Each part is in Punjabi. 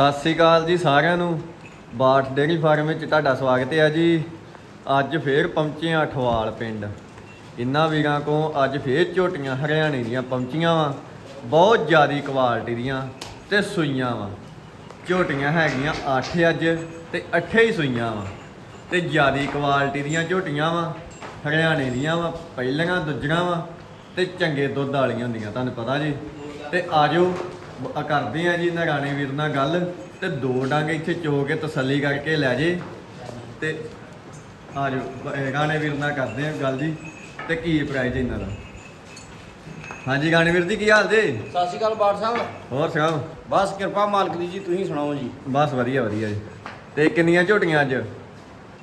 ਸਤਿ ਸ੍ਰੀ ਅਕਾਲ ਜੀ ਸਾਰਿਆਂ ਨੂੰ। ਬਾਠ ਡੇਅਰੀ ਫਾਰਮ ਵਿੱਚ ਤੁਹਾਡਾ ਸਵਾਗਤ ਹੈ ਜੀ। ਅੱਜ ਫੇਰ ਪਹੁੰਚੇ ਹਾਂ ਅਠਵਾਲ ਪਿੰਡ। ਇੰਨਾ ਵੀਰਾਂ ਕੋ ਅੱਜ ਫੇਰ ਝੋਟੀਆਂ ਹਰਿਆਣੇ ਦੀਆਂ ਪਹੁੰਚੀਆਂ ਵਾ। ਬਹੁਤ ਜ਼ਿਆਦੀ ਕੁਆਲਿਟੀ ਦੀਆਂ ਤੇ ਸੂਈਆਂ ਵਾ। ਝੋਟੀਆਂ ਹੈਗੀਆਂ 8 ਅੱਜ ਤੇ 8 ਹੀ ਸੂਈਆਂ ਵਾ। ਤੇ ਜ਼ਿਆਦੀ ਕੁਆਲਿਟੀ ਦੀਆਂ ਝੋਟੀਆਂ ਵਾ, ਹਰਿਆਣੇ ਦੀਆਂ ਵਾ, ਪਹਿਲੀਆਂ, ਦੂਜੀਆਂ ਵਾ ਤੇ ਚੰਗੇ ਦੁੱਧ ਵਾਲੀਆਂ ਹੁੰਦੀਆਂ, ਤੁਹਾਨੂੰ ਪਤਾ ਜੀ। ਤੇ ਆਜੋ ਬ- ਕਰਦੇ ਆ ਜੀ ਨਰਾਣੇ ਵੀਰ ਨਾਲ ਗੱਲ ਤੇ ਦੋ ਡੰਗ ਇੱਥੇ ਚੋ ਕੇ ਤਸੱਲੀ ਕਰਕੇ ਲੈ ਜੇ ਤੇ ਬ- ਇਹ ਗਾਣੇ ਵੀਰ ਨਾਲ ਕਰਦੇ ਆ ਗੱਲ ਜੀ ਤੇ ਕੀ ਪ੍ਰਾਈਜ਼ ਇਹਨਾਂ ਦਾ? ਹਾਂਜੀ ਗਾਣੇ ਵੀਰ ਜੀ ਕੀ ਹਾਲ ਜੀ? ਸਤਿ ਸ਼੍ਰੀ ਅਕਾਲ ਬਾੜ ਸਾਹਿਬ। ਹੋਰ ਸੁਣਾਓ? ਬਸ ਕਿਰਪਾ ਮਾਲਕ ਦੀ ਜੀ ਤੁਸੀਂ ਸੁਣਾਓ ਜੀ? ਬਸ ਵਧੀਆ ਵਧੀਆ ਜੀ। ਤੇ ਕਿੰਨੀਆਂ ਝੋਟੀਆਂ ਅੱਜ?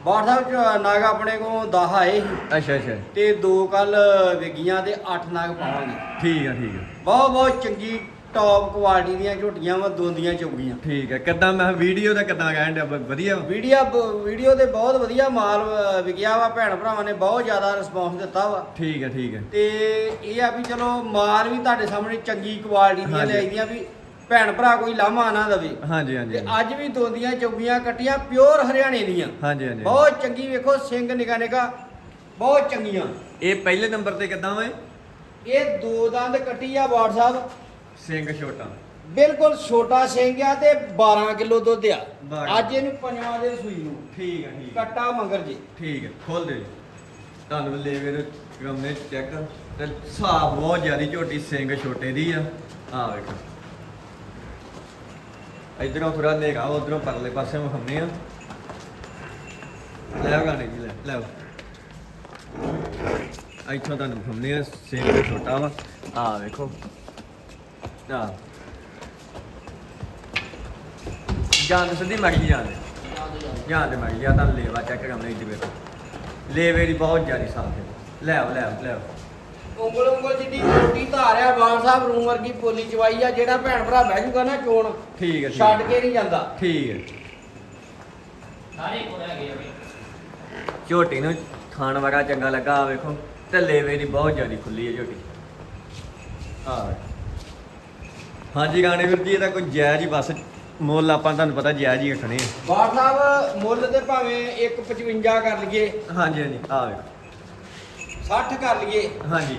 ਬਾੜ ਸਾਹਿਬ ਚ ਨਾਗ ਆਪਣੇ ਕੋ 10 ਆਏ ਅੱਛਾ ਅੱਛਾ। ਤੇ ਦੋ ਕੱਲ ਵਿਗੀਆਂ ਤੇ 8 ਨਾਗ ਪਾਵਾਂਗੇ। ਠੀਕ ਆ ਠੀਕ ਆ। ਬਹੁਤ ਬਹੁਤ ਚੰਗੀ ਟੌਪ ਕੁਆਲਿਟੀ ਦੀਆਂ ਝੋਟੀਆਂ ਵਾ ਦੋਂਦੀਆਂ ਚੌਗੀਆਂ। ਠੀਕ ਹੈ ਕਿੱਦਾਂ ਮੈਂ ਵੀਡੀਓ ਦਾ ਕਿੱਦਾਂ ਕਹਿਣ ਡਿਆ ਬ- ਵਧੀਆ ਵਾ? ਵੀਡੀਓ ਵੀਡੀਓ ਤੇ ਬਹੁਤ ਵਧੀਆ ਮਾਲ ਅ, ਵਿਕਿਆ ਵਾ ਭੈਣ ਭਰਾਵਾਂ ਨੇ ਬਹੁਤ ਜ਼ਿਆਦਾ ਰਿਸਪੌਂਸ ਦਿੱਤਾ ਵਾ। ਠੀਕ ਹੈ ਠੀਕ ਹੈ। ਤੇ ਇਹ ਆ ਵੀ ਚਲੋ ਮਾਲ ਵੀ ਤੁਹਾਡੇ ਸਾਹਮਣੇ ਚੰਗੀ ਕੁਆਲਿਟੀ ਦੀਆਂ ਹਾਂਜੀ। ਲਿਆਈਆਂ ਵੀ ਭੈਣ ਭਰਾ ਕੋਈ ਲਾਮਾ ਨਾ ਦਵੇ। ਹਾਂਜੀ ਹਾਂਜੀ ਤੇ ਅੱਜ ਵੀ ਦੋਂਦੀਆਂ ਚੌਗੀਆਂ ਕੱਟੀਆਂ ਪਿਓਰ ਹਰਿਆਣੇ ਦੀਆਂ। ਹਾਂਜੀ ਹਾਂਜੀ। ਬਹੁਤ ਚੰਗੀ ਵੇਖੋ ਸਿੰਘ ਨਿਕਾ ਨਿਕਾ ਬਹੁਤ ਚੰਗੀਆਂ। ਇਹ ਪਹਿਲੇ ਨੰਬਰ ਤੇ ਕਿੱਦਾਂ ਵਾ ਇਹ? ਇਹ ਦੋ ਦੰਦ ਕੱਟੀ ਆ ਸਾਹਿਬ। ਸਿੰਘ ਛੋਟਾ। ਬਿਲਕੁਲ ਛੋਟਾ ਸਿੰਘ ਆ ਤੇ 12 ਕਿਲੋ ਦੁੱਧ ਆ। 12 ਅੱਜ ਇਹਨੂੰ ਪੰਜਵਾਂ ਦੇ ਸੂਈ ਨੂੰ। ਠੀਕ ਹੈ ਠੀਕ ਹੈ ਕੱਟਾ ਮੰਗਰ ਜੀ। ਠੀਕ ਹੈ ਖੋਲ ਦੇ। ਤੁਹਾਨੂੰ ਲੈ ਵੇ ਗਮਨੇ ਚੈੱਕ ਤੇ ਸਾਫ਼ ਬਹੁਤ ਜ਼ਿਆਦੀ ਝੋਟੀ ਸਿੰਘ ਛੋਟੇ ਦੀ ਆ। ਆ ਵੇਖੋ। ਇਧਰੋਂ ਥੋੜਾ ਨੇਗਾ ਉਧਰੋਂ ਪਰਲੇ ਪਾਸੇ ਵਿਖਾਉਂਦੇ ਆ। ਲੈ ਗਾਣੇ ਜੀ ਲੈ ਲੈ ਇੱਥੋਂ ਤੁਹਾਨੂੰ ਵਿਖਾਉਂਦੇ ਆ ਸਿੰਘ ਛੋਟਾ ਵਾ। ਆ ਵੇਖੋ। ਆ ਜਾਨ ਸਿੱਧੀ ਮਰਜ਼ੀ ਜਾਨ ਜਾਨ ਤੇ ਮਰਜ਼ੀ ਆ ਤਾਂ ਲੇਵਾ ਚੈੱਕ ਕਰਨਾ ਇੱਧਰ ਵੇਖੋ ਲੇਵੇ ਦੀ ਬਹੁਤ ਜ਼ਿਆਦੀ ਸਾਫ਼ ਹੈ। ਲੈ ਆਓ ਲੈ ਆਓ ਲੈ ਆਓ। ਉਂਗਲ ਉਂਗਲ ਜਿੱਡੀ ਮੋਟੀ ਧਾਰ ਆ ਵਾਰਡ ਸਾਹਿਬ ਰੂਮ ਵਰਗੀ ਪੋਲੀ ਚਵਾਈ ਆ ਜਿਹੜਾ ਭੈਣ ਭਰਾ ਬਹਿ ਜੂਗਾ ਨਾ ਚੋਣ ਠੀਕ ਹੈ ਠੀਕ ਛੱਡ ਹੈ। ਕੇ ਨਹੀਂ ਜਾਂਦਾ। ਠੀਕ ਹੈ। ਸਾਰੇ ਕੋਲ ਹੈਗੇ ਆ ਝੋਟੀ ਨੂੰ ਖਾਣ ਵਾਲਾ ਚੰਗਾ ਲੱਗਾ ਆ ਵੇਖੋ। ਤੇ ਲੇਵੇ ਦੀ ਬਹੁਤ ਜ਼ਿਆਦੀ ਖੁੱਲੀ ਹੈ ਝੋਟੀ। ਆ ਹਾਂਜੀ ਗਾਣੇ ਵੀਰ ਜੀ ਇਹਦਾ ਕੋਈ ਜਾਇਜ਼ ਹੀ ਬਸ ਮੁੱਲ ਆਪਾਂ ਤੁਹਾਨੂੰ ਪਤਾ ਜਾਇਜ਼ ਹੀ ਰੱਖਣੇ ਆ। ਸਾਹਿਬ ਮੁੱਲ ਤੇ ਭਾਵੇਂ 1.55 ਕਰ ਲਈਏ। ਹਾਂਜੀ ਹਾਂਜੀ ਆ ਵੇਖੋ। 60 ਕਰ ਲਈਏ। ਹਾਂਜੀ।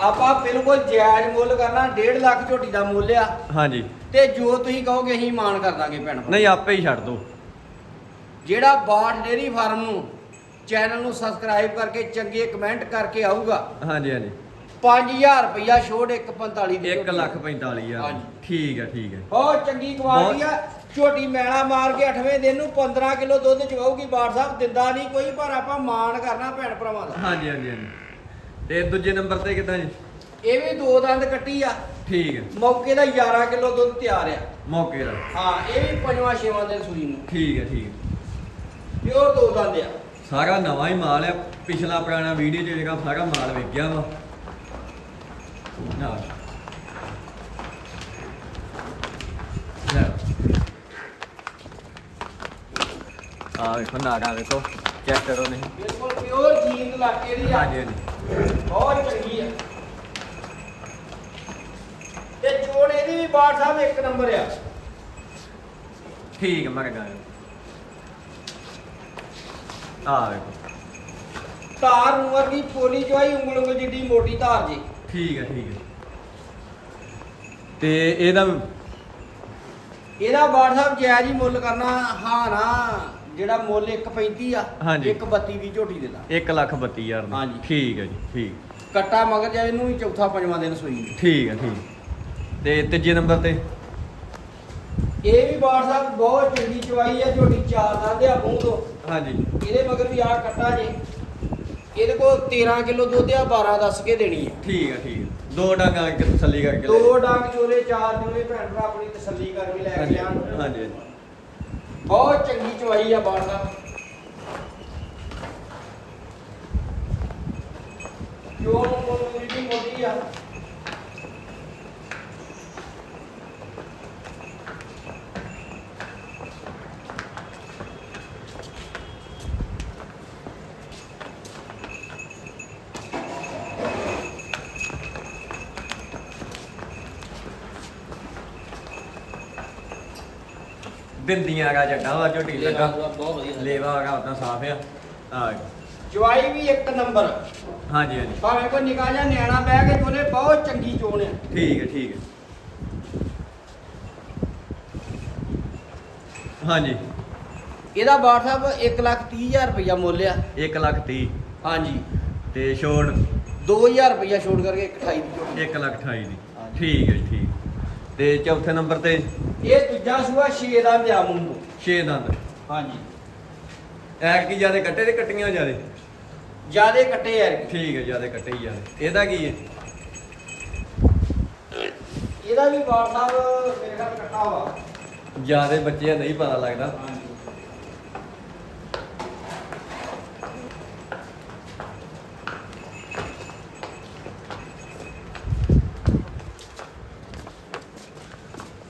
ਆਪਾਂ ਬਿਲਕੁਲ ਜਾਇਜ਼ ਮੁੱਲ ਕਰਨਾ 1.5 ਲੱਖ ਝੋਟੀ ਦਾ ਮੁੱਲ ਆ। ਹਾਂਜੀ। ਤੇ ਜੋ ਤੁਸੀਂ ਕਹੋਗੇ ਅਸੀਂ ਮਾਨ ਕਰ ਦਾਂਗੇ ਭੈਣ ਭਰਾ। ਨਹੀਂ ਆਪੇ ਹੀ ਛੱਡ ਦੋ। ਜਿਹੜਾ ਬਾਠ ਡੇਰੀ ਫਾਰਮ ਨੂੰ ਚੈਨਲ ਨੂੰ ਸਬਸਕ੍ਰਾਈਬ ਕਰਕੇ ਚੰਗੇ ਕਮੈਂਟ ਕਰਕੇ ਆਊਗਾ। ਹਾਂਜੀ ਹਾਂਜੀ। 5000 ਰੁਪਇਆ ਛੋੜ 145 ਦੀ 1 ਝੋਟੀ। ਲੱਖ 45000 ਹਾਂਜੀ। ਠੀਕ ਹੈ ਠੀਕ ਹੈ। ਬਹੁਤ ਚੰਗੀ ਕੁਆਲਿਟੀ ਆ ਝੋਟੀ ਮੈਲਾ ਮਾਰ ਕੇ 8ਵੇਂ ਦਿਨ ਨੂੰ 15 ਕਿਲੋ ਦੁੱਧ ਚਵਾਉਗੀ ਬਾਠ ਸਾਹਿਬ ਦਿੰਦਾ ਨਹੀਂ ਕੋਈ ਪਰ ਆਪਾਂ ਮਾਣ ਕਰਨਾ ਭੈਣ ਭਰਾਵਾਂ ਦਾ। ਹਾਂਜੀ ਹਾਂਜੀ ਹਾਂਜੀ। ਤੇ ਦੂਜੇ ਨੰਬਰ ਤੇ ਕਿਦਾਂ ਜੀ? ਇਹ ਵੀ ਦੋ ਦੰਦ ਕੱਟੀ ਆ। ਠੀਕ ਹੈ। ਮੌਕੇ ਦਾ 11 ਕਿਲੋ ਦੁੱਧ ਤਿਆਰ ਆ। ਮੌਕੇ ਦਾ। ਹਾਂ ਇਹ ਵੀ ਪੰਜਵਾਂ ਛੇਵਾਂ ਦਿਨ ਸੂਈ ਨੂੰ। ਠੀਕ ਹੈ ਠੀਕ ਹੈ। ਪਿਓਰ ਦੋ ਦੰਦ ਆ। ਸਾਰਾ ਨਵਾਂ ਹੀ ਮਾਲ ਹੈ ਪਿਛਲਾ ਪੁਰਾਣਾ ਵੀਡੀਓ ਚ ਜਿਹੜਾ ਸਾਰਾ ਮਾਲ ਵਿਕ ਗਿਆ ਵਾ। ਨਾ ਲੈ ਆ ਵੇਖੋ ਨਾਗਾ ਵੇਖੋ ਚੈੱਕ ਕਰੋ ਨਹੀਂ ਬਿਲਕੁਲ ਪਿਓਰ ਜੀਨ ਇਲਾਕੇ ਦੀ ਆ ਹਾਂਜੀ ਹਾਂਜੀ ਬਹੁਤ ਚੰਗੀ ਆ ਤੇ ਚੋਣ ਇਹਦੀ ਵੀ ਬਾਠ ਸਾਹਿਬ ਇੱਕ ਨੰਬਰ ਆ ਠੀਕ ਹੈ ਮੈਂ ਕਹਾਂ ਆ ਵੇਖੋ ਧਾਰ ਨੂੰ ਵਰਗੀ ਪੋਲੀ ਚਵਾਈ ਉਂਗਲ ਉਂਗਲ ਜਿੱਡੀ ਮੋਟੀ ਧਾਰ ਜੀ। ਠੀਕ ਹੈ ਠੀਕ ਹੈ। ਤੇ ਇਹਦਾ ਇਹਦਾ ਸਾਹਿਬ ਜਾਇਜ਼ ਹੀ ਮੁੱਲ ਕਰਨਾ ਹਾਂ ਨਾ ਜਿਹੜਾ ਮੁੱਲ 1.35 ਆ ਹਾਂਜੀ। 1.32 ਦੀ ਝੋਟੀ ਦੇ ਦਾ 1 ਲੱਖ 32000 ਦਾ। ਹਾਂਜੀ। ਠੀਕ ਹੈ ਜੀ ਠੀਕ। ਕੱਟਾ ਮਗਰ ਜਾ ਇਹਨੂੰ ਵੀ ਚੌਥਾ ਪੰਜਵਾਂ ਦਿਨ ਸੂਈ ਨੂੰ। ਠੀਕ ਹੈ ਠੀਕ। ਤੇ ਤੀਜੇ ਨੰਬਰ ਤੇ? ਇਹ ਵੀ ਸਾਹਿਬ ਬਹੁਤ ਚੰਗੀ ਚਵਾਈ ਆ ਝੋਟੀ ਚਾਰ ਦੰਦ ਆ ਮੂੰਹ ਤੋਂ। ਹਾਂਜੀ। ਇਹਦੇ ਮਗਰ ਵੀ ਆ ਕੱਟਾ ਜੇ। ਇਹਦੇ ਕੋਲ 13 ਕਿਲੋ ਦੁੱਧ ਆ 12 ਦੱਸ ਕੇ ਦੇਣੀ ਹੈ ਠੀਕ ਹੈ ਠੀਕ ਹੈ ਦੋ ਡਾਂਗਾ ਕੇ ਤਸੱਲੀ ਕਰਕੇ ਲੈ ਦੋ ਡੰਗ ਚੋਲੇ ਚਾਰ ਚੋਲੇ ਭੈਣ ਭਰਾ ਆਪਣੀ ਤਸੱਲੀ ਕਰਕੇ ਲੈ ਕੇ ਜਾਣ ਹਾਂਜੀ ਹਾਂਜੀ ਬਹੁਤ ਚੰਗੀ ਚਵਾਈ ਆ ਬਾੜ ਦਾ ਜੋ ਵੀ ਮੋਟੀ ਆ ਬਿੰਦੀਆਂ ਦਾ ਜੱਟਾ ਵਾ ਝੋਟੀ ਲੱਗਾ। ਬਹੁਤ ਵਧੀਆ ਲੇਵਾ ਆ ਉਦਾਂ ਸਾਫ਼ ਆ। ਆ ਜਵਾਈ ਵੀ ਇੱਕ ਨੰਬਰ। ਹਾਂਜੀ ਹਾਂਜੀ। ਭਾਵੇਂ ਕੋਈ ਨਿਕਾ ਜਾਂ ਨਿਆਣਾ ਬਹਿ ਕੇ ਚੋਲੇ ਬਹੁਤ ਚੰਗੀ ਚੋਣ ਆ। ਠੀਕ ਹੈ ਠੀਕ ਹੈ ਹਾਂਜੀ। ਇਹਦਾ ਸਾਹਿਬ 1 ਲੱਖ 30 ਹਜ਼ਾਰ ਰੁਪਇਆ ਮੁੱਲ ਆ। 1 ਲੱਖ 30 ਹਾਂਜੀ। ਤੇ ਛੋੜ। 2000 ਰੁਪਇਆ ਛੋੜ ਕਰਕੇ 28 ਦੀ ਝੋਟੀ 1 ਲੱਖ 28 ਦੀ। ਹਾਂਜੀ। ਠੀਕ ਹੈ ਠੀਕ। ਤੇ ਚੌਥੇ ਨੰਬਰ ਤੇ ਇਹ ਦੂਜਾ ਸੂਆ 6 ਦਾ ਪਿਆ ਮੂੰਹ 6 ਦੰਦ। ਹਾਂਜੀ। ਐਕ ਕੀ ਜਿਆਦੇ ਕੱਟੇ ਤੇ ਕੱਟੀਆਂ ਜਿਆਦੇ? ਜਿਆਦੇ ਕੱਟੇ ਯਾਰ ਠੀਕ ਹੈ ਜਿਆਦੇ ਕੱਟੇ ਹੀ ਜਿਆਦੇ। ਇਹਦਾ ਕੀ ਹੈ? ਇਹਦਾ ਵੀ ਬਾਟ ਸਾਹਿਬ ਮੇਰੇ ਖਿਆਲ ਕੱਟਾ ਵਾ। ਜਿਆਦੇ ਬੱਚੇ ਆ, ਨਹੀਂ ਪਤਾ ਲੱਗਦਾ। ਹਾਂਜੀ।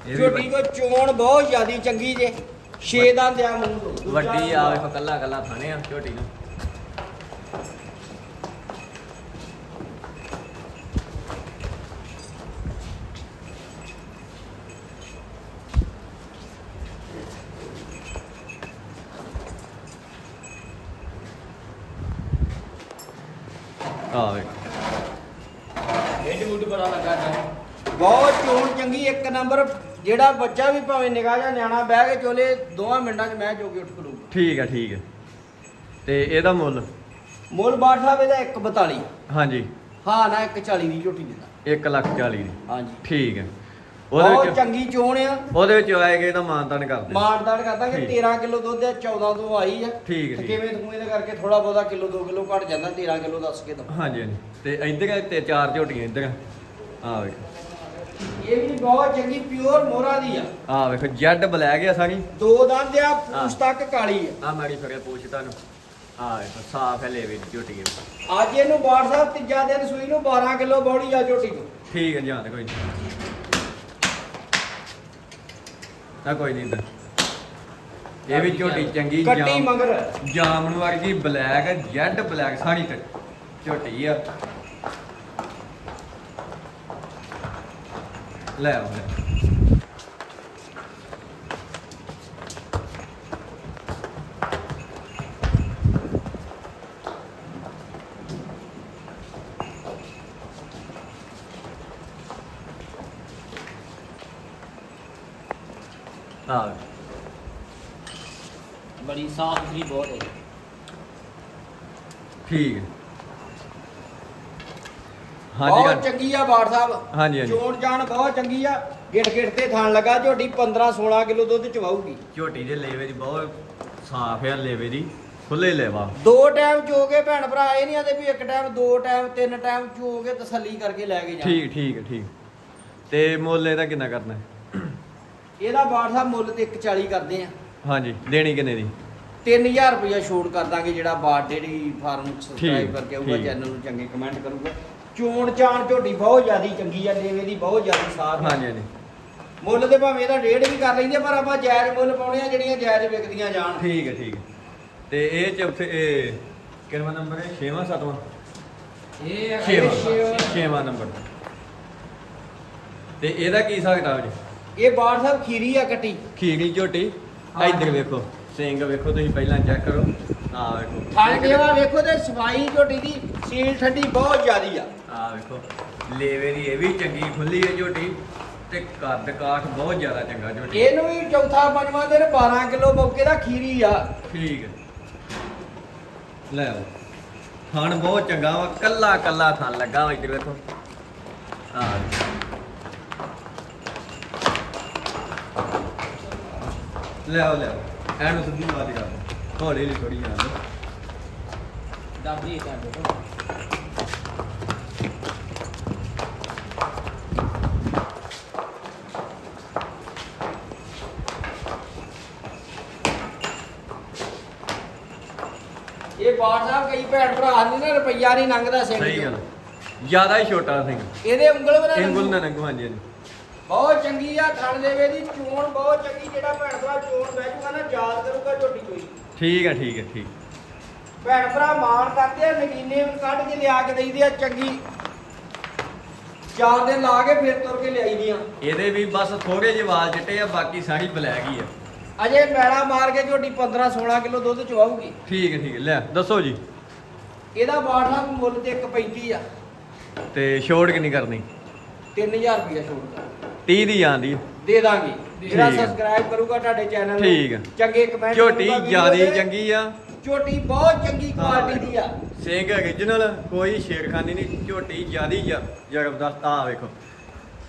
ਝੋਟੀ ਕੋ ਚੋਣ ਬਹੁਤ ਜ਼ਿਆਦੀ ਚੰਗੀ ਜੇ। 6 ਦਾ ਦਿਆ ਮੂੰਹ ਤੋਂ ਵੱਡੀ ਆ ਵੇਖੋ ਕੱਲਾ ਕੱਲਾ ਥਾਣੇ ਆ ਝੋਟੀ ਨੂੰ। ਆ ਬੜਾ ਲੱਗਾ ਬਹੁਤ ਚੋਣ ਚੰਗੀ ਇੱਕ ਨੰਬਰ ਜਿਹੜਾ ਬੱਚਾ ਵੀ ਭਾਵੇਂ ਨਿਗਾਹ ਜਾਂ ਨਿਆਣਾ ਬਹਿ ਕੇ ਚੋਲੇ ਦੋਵਾਂ ਮਿੰਟਾਂ 'ਚ ਮੈਂ ਜੋ ਕੇ ਉੱਠ ਖੜੂਗਾ ਠੀਕ ਹੈ ਠੀਕ ਹੈ ਤੇ ਇਹਦਾ ਮੁੱਲ? ਮੁੱਲ ਬਾਠ ਸਾਹਿਬ ਇਹਦਾ 142 ਹਾਂਜੀ। ਹਾਂ ਨਾ 140 ਦੀ ਝੋਟੀ ਦਿੰਦਾ 1 ਲੱਖ 40 ਦੀ। ਹਾਂਜੀ। ਠੀਕ ਹੈ ਉਹਦੇ ਬਹੁਤ ਵਿੱਚ ਚੰਗੀ ਚੋਣ ਆ। ਉਹਦੇ ਵਿੱਚ ਆਏਗਾ ਇਹਦਾ ਮਾਨਤਾਨ ਕਰਦੇ ਮਾਰਦਾੜ ਕਰਦਾ ਕਿ ਠੀਕ। 13 ਕਿਲੋ ਦੁੱਧ ਆ 14 ਤੋਂ ਆਈ ਆ। ਠੀਕ ਹੈ, ਤੇ ਠੀਕ। ਕਿਵੇਂ ਤੂੰ ਇਹਦੇ ਕਰਕੇ ਥੋੜਾ ਬਹੁਤਾ ਕਿਲੋ 2 ਕਿਲੋ ਘਟ ਜਾਂਦਾ 13 ਕਿਲੋ ਦੱਸ ਕੇ ਤਾਂ ਹਾਂਜੀ ਹਾਂਜੀ। ਤੇ ਇੱਧਰ ਆ ਤੇ ਚਾਰ ਝੋਟੀਆਂ ਇੱਧਰ ਆ। ਵੇਖੋ। ਇਹ ਵੀ ਬਹੁਤ ਚੰਗੀ ਪਿਓਰ ਮੋਹਰਾ ਦੀ ਆ। ਆਹ ਵੇਖੋ ਜੈਡ ਬਲੈਕ ਆ ਸਾਰੀ। ਦੋ ਦੰਦ ਆ। ਪੂਛ ਤੱਕ ਕਾਲੀ ਆ। ਆ ਮਾੜੀ ਫਰੇ ਪੁੱਛ ਤੁਹਾਨੂੰ। ਆਹ ਵੇਖੋ ਸਾਫ਼ ਹੈ ਲੇਵੇ ਦੀ ਝੋਟੀ ਇਹ। ਅੱਜ ਇਹਨੂੰ ਬਾੜ ਸਾਹਿਬ ਤੀਜਾ ਦਿਨ ਸੂਈ ਨੂੰ 12 ਕਿਲੋ ਬੌੜੀ ਆ ਝੋਟੀ ਨੂੰ। ਠੀਕ ਹੈ ਜਾਂ ਕੋਈ ਨਹੀਂ ਆ ਕੋਈ ਨਹੀਂ ਇੱਧਰ। ਇਹ ਵੀ ਝੋਟੀ ਚੰਗੀ ਕੱਟੀ ਜਾਮ ਮਗਰ। ਜਾਮਨ ਵਰਗੀ ਬਲੈਕ ਜੈਡ ਬਲੈਕ ਸਾਰੀ ਤੇ ਝੋਟੀ ਆ। ਲੈ ਆਓ ਆ ਬੜੀ ਸਾਫ਼ ਸੁਥਰੀ ਬਹੁਤ ਹੈ। ਠੀਕ ਹੈ ਹਾਂਜੀ ਬਹੁਤ ਚੰਗੀ ਆ ਬਾੜ ਸਾਹਿਬ। ਹਾਂਜੀ, ਹਾਂਜੀ। ਚੋਣ ਜਾਣ ਬਹੁਤ ਚੰਗੀ ਆ। ਗਿੱਟ ਗਿੱਟ ਤੇ ਥਣ ਲੱਗਾ ਝੋਟੀ 15 16 ਕਿਲੋ ਦੁੱਧ ਚਵਾਊਗੀ ਝੋਟੀ ਦੇ ਲੇਵੇ ਦੀ ਬਹੁਤ ਸਾਫ਼ ਹੈ ਲੇਵੇ ਦੀ ਖੁੱਲੇ ਲੇਵਾ। ਦੋ ਟਾਈਮ ਚੋ ਕੇ ਭੈਣ ਭਰਾ ਇਹ ਨਹੀਂ ਆਦੇ ਵੀ ਇੱਕ ਟਾਈਮ ਦੋ ਟਾਈਮ ਤਿੰਨ ਟਾਈਮ ਚੋ ਕੇ ਤਸੱਲੀ ਕਰਕੇ ਲੈ ਕੇ ਜਾਣ। ਠੀਕ ਠੀਕ ਠੀਕ। ਤੇ ਮੁੱਲ ਇਹਦਾ ਕਿੰਨਾ ਕਰਨਾ ਹੈ? ਇਹਦਾ ਬਾੜ ਸਾਹਿਬ ਮੁੱਲ ਤੇ 140 ਕਰਦੇ ਆ। ਹਾਂਜੀ ਦੇਣੀ ਕਿੰਨੇ ਦੀ? 3000 ਰੁਪਇਆ ਛੋਟ ਕਰ ਦਾਂਗੇ ਜਿਹੜਾ ਬਾੜ ਡੇਰੀ ਫਾਰਮ ਸਬਸਕ੍ਰਾਈਬ ਕਰਕੇ ਆਊਗਾ ਠੀਕ। ਚੈਨਲ ਨੂੰ ਚੰਗੇ ਕਮੈਂਟ ਕਰੂਗਾ। ਚੋਣ ਚਾਣ ਝੋਟੀ ਬਹੁਤ ਜ਼ਿਆਦੀ ਚੰਗੀ ਆ ਲੇਵੇ ਦੀ ਬਹੁਤ ਜ਼ਿਆਦੀ ਸਾਫ਼ ਆ। ਹਾਂਜੀ ਹਾਂਜੀ। ਮੁੱਲ ਤੇ ਭਾਵੇਂ ਇਹਦਾ ਡੇਢ ਵੀ ਕਰ ਲੈਂਦੇ ਪਰ ਆਪਾਂ ਜਾਇਜ਼ ਮੁੱਲ ਪਾਉਣੇ ਆ ਜਿਹੜੀਆਂ ਜਾਇਜ਼ ਵਿਕਦੀਆਂ ਜਾਣ। ਠੀਕ ਹੈ ਠੀਕ ਹੈ ਤੇ ਇਹ ਚੌਥੇ ਇਹ ਕਿੰਨਾ ਨੰਬਰ ਹੈ? 6ਵਾਂ 7ਵਾਂ ਇਹ ਹੈਗਾ 6ਵਾਂ ਛੇਵਾਂ। 6ਵਾਂ ਨੰਬਰ। ਤੇ ਇਹਦਾ ਕੀ ਹਿਸਾਬ ਕਿਤਾਬ ਜੀ? ਇਹ ਬਾੜ ਸਾਹਿਬ ਖੀਰੀ ਆ ਕੱਟੀ। ਖੀਰੀ ਝੋਟੀ। ਇੱਧਰ ਵੇਖੋ। ਸਿੰਘ ਵੇਖੋ ਤੁਸੀਂ ਪਹਿਲਾਂ ਚੈੱਕ ਕਰੋ। ਆ ਵੇਖੋ। ਦੇਵਾ ਵੇਖੋ ਤੇ ਸਫ਼ਾਈ ਝੋਟੀ ਦੀ ਸੀਲ ਠੰਡੀ ਬਹੁਤ ਜ਼ਿਆਦੀ ਆ। ਆ ਵੇਖੋ ਲੇਵੇ ਦੀ ਇਹ ਵੀ ਚੰਗੀ ਖੁੱਲੀ ਹੈ ਝੋਟੀ ਤੇ ਕੱਦ ਕਾਠ ਬਹੁਤ ਜ਼ਿਆਦਾ ਚੰਗਾ ਝੋਟੀ ਇਹਨੂੰ ਵੀ ਚੌਥਾ ਪੰਜਵਾਂ ਦਿਨ 12 ਕਿਲੋ ਮੌਕੇ ਦਾ ਖੀਰੀ ਆ। ਠੀਕ ਹੈ। ਲੈ ਆਓ। ਥਣ ਬਹੁਤ ਚੰਗਾ ਵਾ ਕੱਲਾ ਕੱਲਾ ਥਣ ਲੱਗਾ ਵਾ ਇੱਧਰ ਵੇਖੋ। ਆ ਲੈ ਆਓ ਲੈ ਆਓ। ਐਨੂੰ ਸਿੱਧੀ ਬਾਤ ਕਰ ਦਿਓ। ਹੌਲੀ ਹੌਲੀ ਥੋੜੀ। ਦੱਬਦੀ ਹੈ ਕਰ ਦੋ ਇਹ ਬਾੜ ਸਾਹਿਬ ਕਈ ਭੈਣ ਭਰਾ ਨੇ ਨਾ ਰੁਪਈਆ ਨਹੀਂ ਲੰਘਦਾ ਸਿੰਘ ਸਹੀ। ਗੱਲ ਜ਼ਿਆਦਾ ਹੀ ਛੋਟਾ ਸਿੰਘ ਇਹਦੇ ਉਂਗਲ ਬਣਾ ਇੰਗੁਲ ਨਾ ਨੰਗੂ ਹਾਂਜੀ ਹਾਂਜੀ ਬਹੁਤ ਚੰਗੀ ਆ ਥਣ ਦੇਵੇ ਦੀ ਚੋਣ ਬਹੁਤ ਚੰਗੀ ਜਿਹੜਾ ਭੈਣ ਭਰਾ ਚੋਣ ਬਹਿ ਜੂਗਾ ਨਾ ਯਾਦ ਕਰੂਗਾ ਝੋਟੀ ਕੋਈ। ਠੀਕ ਹੈ ਠੀਕ ਹੈ ਠੀਕ। ਭੈਣ ਭਰਾ ਮਾਣ ਕਰਦੇ ਆ ਨਗੀਨੇ ਕੱਢ ਕੇ ਲਿਆ ਕੇ ਦਈਦੇ ਆ ਚੰਗੀ। ਚਾਰ ਦਿਨ ਲਾ ਕੇ ਫਿਰ ਤੁਰ ਕੇ ਲਿਆਈ ਦੀਆਂ ਇਹਦੇ ਵੀ ਬਸ ਥੋੜੇ ਜਿਹੇ ਵਾਲ ਚਿੱਟੇ ਆ ਬਾਕੀ ਸਾਰੀ ਬਲੈਕ ਹੀ ਆ। ਅਜੇ ਮੈਲਾ ਮਾਰ ਕੇ ਝੋਟੀ 15 16 ਕਿਲੋ ਦੁੱਧ ਚਵਾਉਗੀ ਠੀਕ ਹੈ ਠੀਕ ਹੈ ਲੈ ਦੱਸੋ ਜੀ। ਇਹਦਾ ਬਾੜ ਸਾਹਿਬ ਮੁੱਲ ਤੇ 1.35 ਆ। ਤੇ ਛੋੜ ਕਿੰਨੀ ਕਰਨੀ? 3000 ਰੁਪਇਆ ਛੋੜ ਕਰ 30 ਦੀ ਆਂਦੀ ਦੇ ਦਾਂਗੇ। ਜਿਹੜਾ ਠੀਕ ਆ। ਸਬਸਕ੍ਰਾਈਬ ਕਰੂਗਾ ਤੁਹਾਡੇ ਚੈਨਲ ਨੂੰ ਠੀਕ ਆ। ਚੰਗੇ ਕਮੈਂਟ ਝੋਟੀ ਜਿਆਦੀ। ਚੰਗੀ ਆ। ਝੋਟੀ ਬਹੁਤ ਚੰਗੀ ਕੁਆਲਿਟੀ ਦੀ ਆ। ਸਿੰਘ origignal ਕੋਈ ਛੇੜਖਾਨੀ ਨਹੀਂ। ਝੋਟੀ ਜਿਆਦੀ ਆ। ਜ਼ਬਰਦਸਤ ਆ ਵੇਖੋ।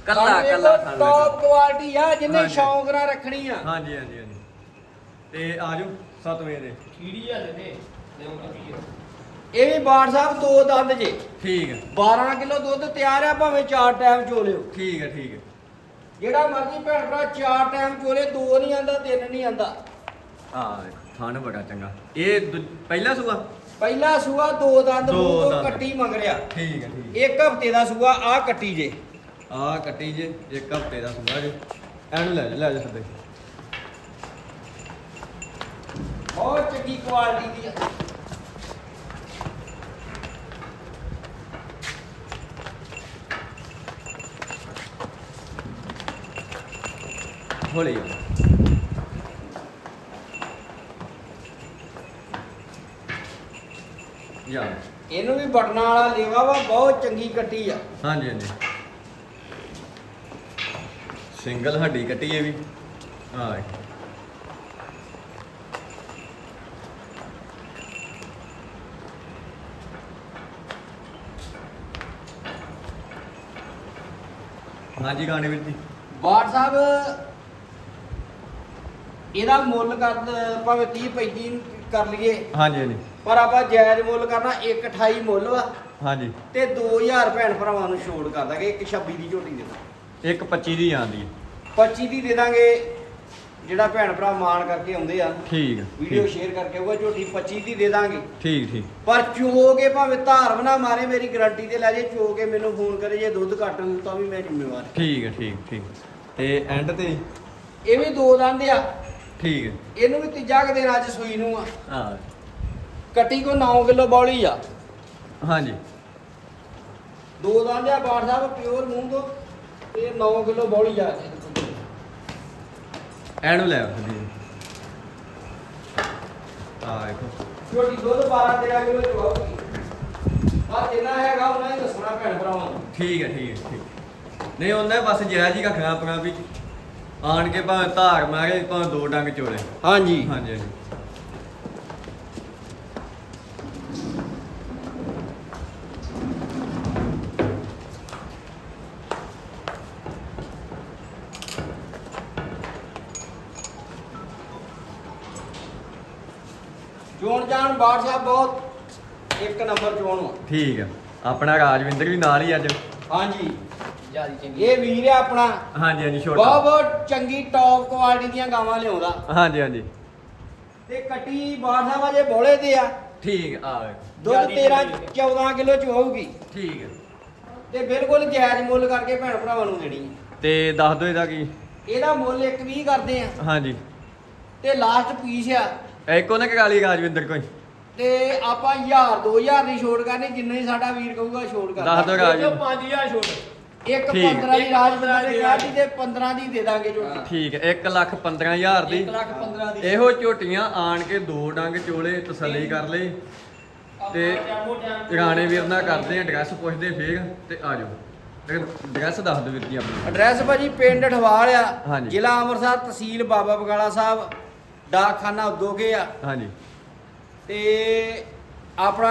ਕੱਲਾ ਕੱਲਾ ਥਣ ਵੇਖੋ। ਟੌਪ ਕੁਆਲਿਟੀ ਆ ਜਿੰਨੇ ਹਾਂਜੀ। ਸ਼ੌਂਕ ਨਾਲ ਰੱਖਣੀ ਆ। ਹਾਂਜੀ ਹਾਂਜੀ ਹਾਂਜੀ। ਤੇ ਆਜੋ ਸਤਵੇਂ ਦੇ। ਕੀੜੀ ਆ ਦੇ ਤੇ ਉਹ ਕੀ ਇਹ ਵੀ ਬਾੜ ਸਾਹਿਬ ਦੋ ਦੰਦ ਜੇ। ਠੀਕ ਹੈ 12 ਕਿਲੋ ਦੁੱਧ ਤਿਆਰ ਆ ਭਾਵੇਂ ਚਾਰ ਟਾਈਮ ਚੋ ਲਿਓ। ਠੀਕ ਹੈ ਠੀਕ ਹੈ ਜਿਹੜਾ ਮਰਜ਼ੀ ਭੈਣ ਭਰਾ ਚਾਰ ਟਾਈਮ ਚੋਲੇ ਦੋ ਨਹੀਂ ਆਂਦਾ ਤਿੰਨ ਨਹੀਂ ਆਂਦਾ ਆ ਥਣ ਬੜਾ ਚੰਗਾ। ਇਹ ਦੂ- ਪਹਿਲਾ ਸੂਆ? ਪਹਿਲਾ ਸੂਆ ਦੋ ਦੰਦ ਦੋ ਮੂੰਹ ਤੋਂ ਦੰਦ। ਕੱਟੀ ਮੰਗਰਿਆ। ਠੀਕ ਹੈ ਠੀਕ ਇੱਕ ਹਫ਼ਤੇ ਦਾ ਸੂਆ ਆ ਕੱਟੀ ਜੇ। ਆ ਕੱਟੀ ਜੇ ਇੱਕ ਹਫ਼ਤੇ ਦਾ ਸੂਆ ਜੇ। ਐਨੂੰ ਲੈ ਜਾ ਲੈ ਜਾ ਸੱਦੇ। ਬਹੁਤ ਚੰਗੀ ਕੁਆਲਿਟੀ ਦੀ ਆ। ਹੌਲੀ ਜਾ ਇਹਨੂੰ ਵੀ ਬਟਨਾਂ ਵਾਲਾ ਲੇਵਾ ਵਾ ਬਹੁਤ ਚੰਗੀ ਕੱਟੀ ਆ। ਹਾਂਜੀ ਹਾਂਜੀ। ਸਿੰਗਲ ਹੱਡੀ ਕੱਟੀ ਇਹ ਵੀ। ਆ ਹਾਂਜੀ ਗਾਣੇ ਵਿੱਚ ਜੀ। ਬਾਟ ਸਾਹਿਬ ਇਹਦਾ ਮੁੱਲ ਕਰ ਭਾਵੇਂ 30 35 ਕਰ ਲਈਏ। ਹਾਂਜੀ ਹਾਂਜੀ। ਪਰ ਆਪਾਂ ਜਾਇਜ਼ ਮੁੱਲ ਕਰਨਾ 128 ਮੁੱਲ ਵਾ। ਹਾਂਜੀ। ਤੇ 2000 ਭੈਣ ਭਰਾਵਾਂ ਨੂੰ ਛੋੜ ਕਰ ਦਾਂਗੇ ਇੱਕ 26 ਦੀ ਝੋਟੀ ਦੇ ਦਾਂਗੇ। ਇੱਕ 25 ਦੀ ਆਂਦੀ 25 ਦੀ ਦੇ ਦਾਂਗੇ ਜਿਹੜਾ ਭੈਣ ਭਰਾ ਮਾਣ ਕਰਕੇ ਆਉਂਦੇ ਆ। ਠੀਕ ਵੀਡੀਓ ਸ਼ੇਅਰ ਕਰਕੇ ਉਹ ਝੋਟੀ 25 ਦੀ ਦੇ ਦਾਂਗੇ। ਠੀਕ ਠੀਕ। ਪਰ ਚੋ ਕੇ ਭਾਵੇਂ ਧਾਰਮ ਨਾ ਮਾਰੇ ਮੇਰੀ ਗਾਰੰਟੀ ਤੇ ਲੈ ਜੇ ਚੋ ਕੇ ਮੈਨੂੰ ਫੋਨ ਕਰੇ ਜੇ ਦੁੱਧ ਘੱਟ ਹੋਊ ਤਾਂ ਵੀ ਮੈਂ ਜ਼ਿੰਮੇਵਾਰ ਠੀਕ ਹੈ ਠੀਕ ਠੀਕ। ਤੇ ਐਂਡ ਤੇ? ਇਹ ਵੀ ਦੋ ਦੰਦ ਆ। ਠੀਕ ਹੈ। ਇਹਨੂੰ ਵੀ ਤੀਜਾ ਕੁ ਦਿਨ ਅੱਜ ਸੂਈ ਨੂੰ ਆ। ਹਾਂ। ਕੱਟੀ ਕੋ 9 ਕਿਲੋ ਬੌਲੀ ਆ। ਹਾਂਜੀ। ਦੋ ਦੰਦ ਆ ਬਾੜ ਸਾਹਿਬ ਪਿਓਰ ਮੂੰਹ ਤੋਂ ਤੇ 9 ਕਿਲੋ ਬੌਲੀ ਆ ਐਨੂੰ ਲੈ ਆਓ। ਜੀ ਆ ਵੇਖੋ ਛੋਟੀ ਦੁੱਧ 12 13 ਕਿਲੋ ਚਵਾਉਗੀ ਆ ਜਿੰਨਾ ਹੈਗਾ ਉਹਨਾਂ ਹੀ ਦੱਸਣਾ ਭੈਣ ਭਰਾਵਾਂ ਨੂੰ। ਠੀਕ ਹੈ ਠੀਕ ਹੈ ਠੀਕ ਨਹੀਂ ਉਹਨੇ ਬਸ ਜਾਇਜ਼ ਹੀ ਰੱਖਣਾ ਆਪਣਾ ਵੀ। ਆਣ ਕੇ ਭਾਵੇਂ ਧਾਰ ਮਾਰੇ ਭਾਵੇਂ ਦੋ ਡੰਗ ਚੋਲੇ। ਹਾਂਜੀ। ਹਾਂਜੀ ਹਾਂਜੀ। ਚੋਣ ਜਾਣ ਬਾੜ ਸਾਹਿਬ ਬਹੁਤ ਇੱਕ ਨੰਬਰ ਚੋਣ ਵਾ। ਠੀਕ ਹੈ ਆਪਣਾ ਰਾਜਵਿੰਦਰ ਵੀ ਨਾਲ ਹੀ ਅੱਜ। ਹਾਂਜੀ। ਜਿਆਦੀ ਚੰਗੀ ਇਹ ਵੀਰ ਹੈ ਆਪਣਾ। ਹਾਂਜੀ ਹਾਂਜੀ ਬਹੁਤ ਛੋਟਾ। ਬਹੁਤ ਚੰਗੀ ਟੌਪ ਕੁਆਲਿਟੀ ਦੀਆਂ ਗਾਵਾਂ ਲਿਆਉਂਦਾ। ਹਾਂਜੀ ਹਾਂਜੀ। ਤੇ ਕੱਟੀ ਬਾੜ ਸਾਹਿਬ ਅਜੇ ਬੋਲੇ ਤੇ ਆ। ਠੀਕ ਆ। ਦੁੱਧ ਜ਼ਿਆਦੀ 13 ਚੰਗੀ 14 ਕਿਲੋ ਚ ਹੋਊਗੀ। ਠੀਕ। ਹੈ ਤੇ ਬਿਲਕੁਲ ਜਾਇਜ਼ ਮੁੱਲ ਕਰਕੇ ਭੈਣ ਭਰਾਵਾਂ ਨੂੰ ਦੇਣੀ ਹੈ ਤੇ ਦੱਸ ਦਿਓ ਇਹਦਾ ਕੀ? ਇਹਦਾ ਮੁੱਲ ਇੱਕ ਵੀ ਕਰਦੇ ਆ। ਹਾਂਜੀ। ਤੇ ਲਾਸਟ ਪੀਸ ਆ। ਇੱਕ ਉਹਨੇ ਕਰਾ ਲਈ ਰਾਜਵਿੰਦਰ ਕੋਈ ਤੇ ਆਪਾਂ 1000 2000 ਦੀ ਛੋਟ ਕਰਨੀ ਜਿੰਨਾ ਹੀ ਸਾਡਾ ਵੀਰ ਕਹੂਗਾ ਛੋਟ ਕਰ ਦੱਸ ਦਿਓ ਰਾਜ 5000 ਛੋਟ। ਇੱਕ ਠੀਕ। 15 ਦੀ ਇੱਕ ਰਾਜ 15 ਬੰਦੇ ਦੀ ਕਿਹਾ ਸੀ ਤੇ 15 ਦੀ ਦੇ ਦਾਂਗੇ ਝੋਟੀ। ਹਾਂ। ਠੀਕ ਹੈ 1 ਲੱਖ 15000 ਦੀ। 1 ਲੱਖ 15 ਦੀ। ਇਹੋ ਝੋਟੀਆਂ ਆਣ ਕੇ ਦੋ ਡੰਗ ਚੋਲੇ ਤਸੱਲੀ ਕਰ ਲਈ ਤੇ ਰਾਣੇ ਵੀਰ ਨਾਲ ਕਰਦੇ ਆ ਐਡਰੈਸ ਪੁੱਛਦੇ ਫੇਰ ਤੇ ਆ ਜਾਓ। ਐਡਰੈਸ ਦੱਸ ਦਿਓ ਵੀਰ ਜੀ ਆਪਣਾ। ਐਡਰੈਸ ਭਾਜੀ ਪਿੰਡ ਠਵਾਲ ਆ ਹਾਂਜੀ। ਜ਼ਿਲ੍ਹਾ ਅੰਮ੍ਰਿਤਸਰ ਤਹਿਸੀਲ ਬਾਬਾ ਬਗਾਲਾ ਸਾਹਿਬ ਡਾਕਖਾਨਾ ਉਦੋਗੇ ਆ। ਹਾਂਜੀ। ਤੇ ਆਪਣਾ